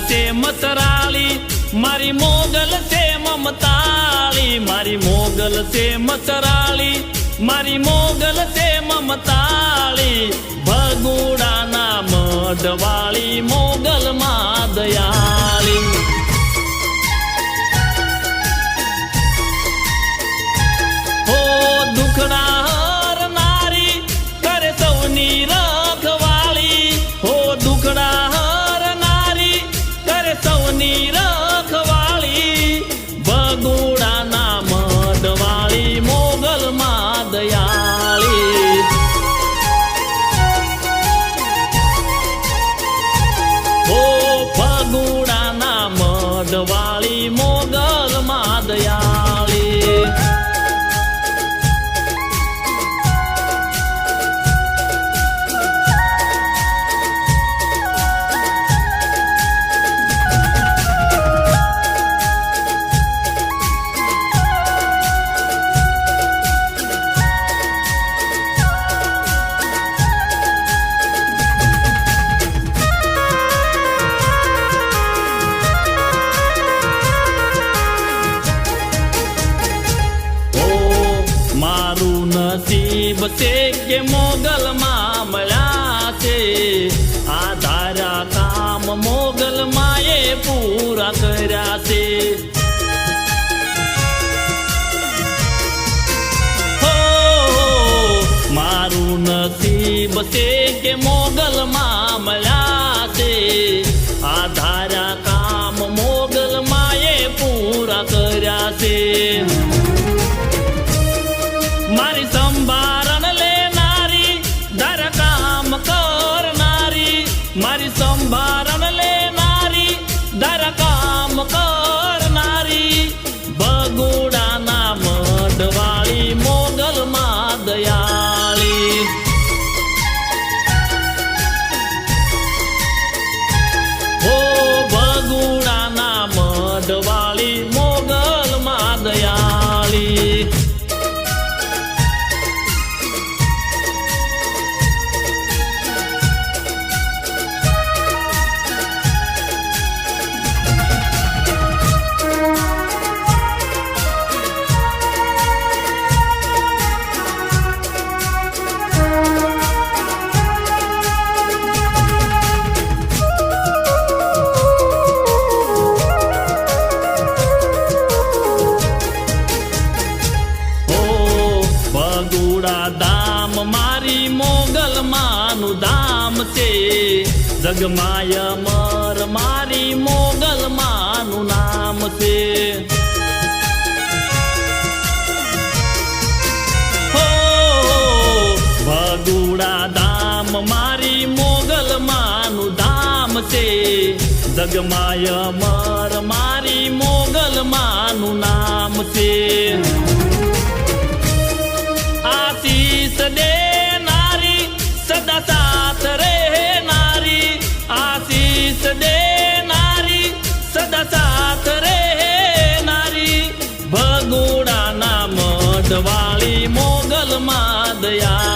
છે મસરાળી મારી મોગલ છે મમતાળી મારી મોગલ છે મસરાળી મારી મોગલ છે મમતાળી ભગુડાના મધવાળી મો મઢવાળી મોગલ છે કે મોગલ માં મળ્યા છે આ ધારા કામ મોગલ માએ પૂરા કર્યા છે મારું નસીબ છે કે મોગલ માં મળ્યા માનું ધામ છે. જગમાય મર, મારી મોગલ માનું નામ છે. હો, ભગુડા ધામ, મારી મોગલ માનું ધામ છે. જગમાય મર, મારી મોગલ માનું નામ છે. આશીષ દે મઢવાળી મોગલ માં દયા.